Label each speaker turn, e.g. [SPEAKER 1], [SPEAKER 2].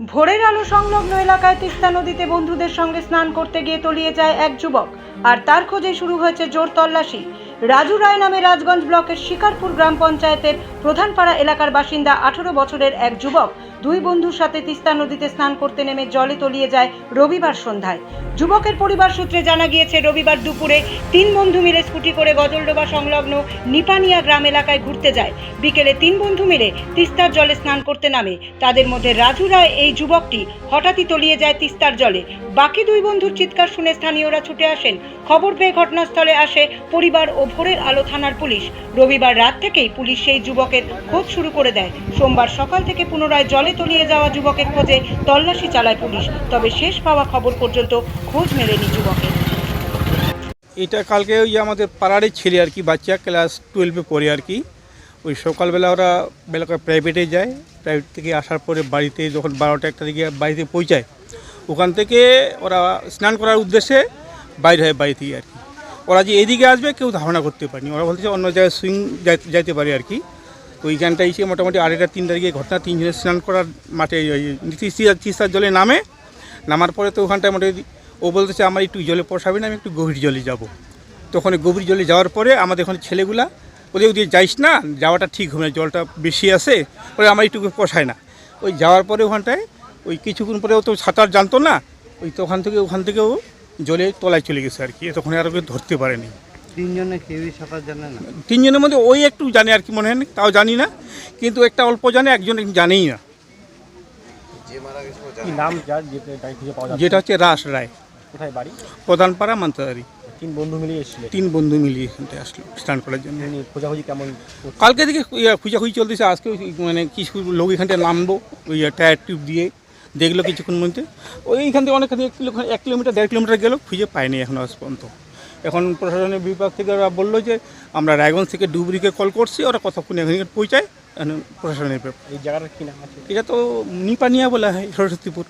[SPEAKER 1] ভোরের আলো সংলগ্ন এলাকায় তিস্তা নদীতে বন্ধুদের সঙ্গে স্নান করতে গিয়ে তলিয়ে যায় এক যুবক। আর তার খোঁজে শুরু হয়েছে জোর তল্লাশি। রাজু রায় নামে রাজগঞ্জ ব্লকের শিকারপুর গ্রাম পঞ্চায়েতের প্রধানপাড়া এলাকার বাসিন্দা আঠারো বছরের এক যুবক দুই বন্ধুর সাথে তিস্তা নদীতে স্নান করতে নেমে জলে তলিয়ে যায় রবিবার সন্ধ্যায়। যুবকের পরিবার সূত্রে জানা গিয়েছে, রবিবার দুপুরে তিন বন্ধু মিলে স্কুটি করে গজলডোবা সংলগ্ন নিপানিয়া গ্রাম এলাকায় ঘুরতে যায়। বিকেলে তিন বন্ধু মিলে তিস্তার জলে স্নান করতে নামে। তাদের মধ্যে রাজু রায়, এই যুবকটি হঠাৎই তলিয়ে যায় তিস্তার জলে। বাকি দুই বন্ধুর চিৎকার শুনে স্থানীয়রা ছুটে আসেন খবর পেয়ে ঘটনাস্থলে আসে পরিবার ও ভোরের আলো থানার পুলিশ। রবিবার রাত থেকেই পুলিশ সেই যুবকের খোঁজ শুরু করে দেয়। সোমবার সকাল থেকে পুনরায় জলে তলিয়ে যাওয়া যুবকের খোঁজে তল্লাশি চালায় পুলিশ, তবে শেষ পাওয়া খবর পর্যন্ত খোঁজ মেলেনি যুবকের।
[SPEAKER 2] এটা কালকে ওই আমাদের পাড়ারই ছেলে আর কি, বাচ্চা ক্লাস টুয়েলভে পড়ে আর কি। ওই সকালবেলা ওরা বেলা করে প্রাইভেটে যায়। প্রাইভেট থেকে আসার পরে বাড়িতে যখন বারোটা একটা দিকে বাড়িতে পৌঁছায়, ওখান থেকে ওরা স্নান করার উদ্দেশ্যে বাইরে হয় বাড়ি থেকে আর কি। ওরা যে এদিকে আসবে, কেউ ধারণা করতে পারেনি। ওরা বলছে অন্য জায়গায় সুইং যাইতে পারে আর কি। তো ওইখানটা এসে মোটামুটি আড়াইটা তিন তারিখে ঘটনা, তিনজনে স্নান করার মাঠে তিস্তার জলে নামে। নামার পরে তো ওখানটায় মোটামুটি ও বলতেছে, আমার একটু জলে পোষাবে না, আমি একটু গভীর জলে যাব। তখন গভীর জলে যাওয়ার পরে আমাদের ওখানে ছেলেগুলা, ওদের ওদিকে যাইস না, যাওয়াটা ঠিক হবে না, জলটা বেশি আছে, ওরা আমার একটু পোষায় না। ওই যাওয়ার পরে ওখানটায় ওই কিছুক্ষণ পরে ও তো সাঁতার জানতো না। ওই তো ওখান থেকে ওখান থেকে ও জলে তলায় চলে গেছে আর কি তখন আর ওকে ধরতে পারেনি।
[SPEAKER 3] তিনজনে কেউই সাঁতার জানে না?
[SPEAKER 2] তিনজনের মধ্যে ওই একটু জানে আর কি মনে হয় না, তাও জানি না কিন্তু একটা অল্প জানে একজন জানেই না।
[SPEAKER 4] নাম যার
[SPEAKER 2] যেটা হচ্ছে রাস রায়।
[SPEAKER 4] কোথায় বাড়ি?
[SPEAKER 2] প্রধানপাড়া মান্তাদারি
[SPEAKER 4] তিন বন্ধু মিলিয়ে এসেছিলেন
[SPEAKER 2] তিন বন্ধু মিলিয়ে এখানটায় আসলো স্নান করার জন্য।
[SPEAKER 4] খোঁজাখুঁজি কেমন?
[SPEAKER 2] কালকে থেকে খুঁজাখুঁজি চলতেছে আজকে মানে কিছু লোক এখানটায় নামবো ওই টায়ার টিউব দিয়ে। দেখল কিছুক্ষণ মধ্যে। ওইখান থেকে অনেকখানি এক কিলো এক কিলোমিটার দেড় কিলোমিটার গেলো খুঁজে পায়নি এখন আজ পর্যন্ত। এখন প্রশাসনের বিভাগ থেকে ওরা বলল যে আমরা রায়গঞ্জ থেকে ডুবরিকে কল করছি ওরা কতক্ষণ এখানে পৌঁছায় এখন প্রশাসনের
[SPEAKER 4] এই জায়গাটার কি নাম আছে?
[SPEAKER 2] এটা তো নিপানিয়া বলা হয় সরস্বতীপুর।